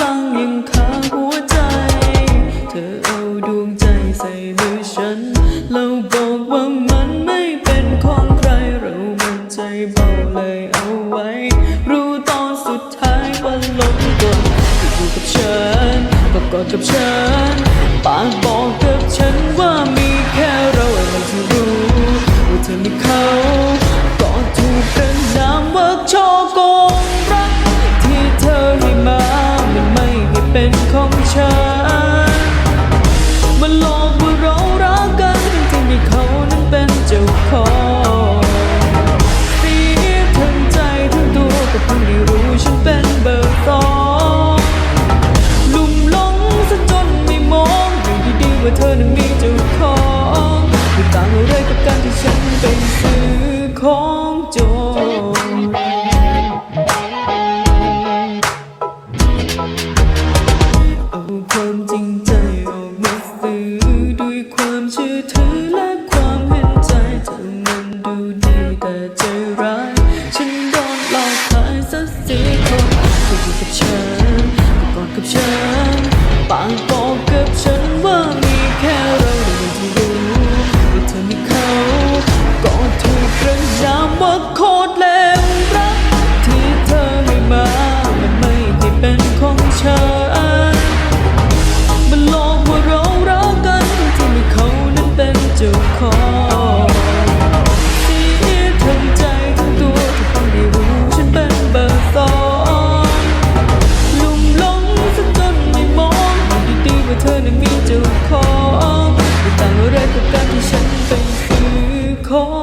ยังคาหัวใจ เธอเอาดวงใจใส่มือฉัน แล้วบอกว่ามันไม่เป็นของใคร เรามันใจเบาเลยเอาไว้ รู้ตอนสุดท้ายว่าล้มกับฉันก็กกับฉัน เป็นของฉันมันหลอกว่าเรารักกันทั้งที่เขานั้นเป็นเจ้าของเสียทั้งใจทั้งตัวก็เพิ่งได้รู้ฉันเป็นเบอร์สองลุ่มหลงซะจนไม่มองอยู่ดีๆว่าเธอนั้นมีเจ้าของไม่ต่างอะไรกับการที่ฉันเป็นซื้อของโจร อยู่กับฉันก็กอดกับฉันปากบอกกับฉันว่ามีแค่เราเดียวที่รู้ว่าเธอมีเขาก็ถูกระนามว่าโคตรเลวรักที่เธอให้มามันไม่ได้เป็นของฉันมันหลอกว่าเรารักกันที่มีเขานั้นเป็นเจ้าของ เจ้าของไม่ต่างอะไรกับการที่ฉันเป็นคือของ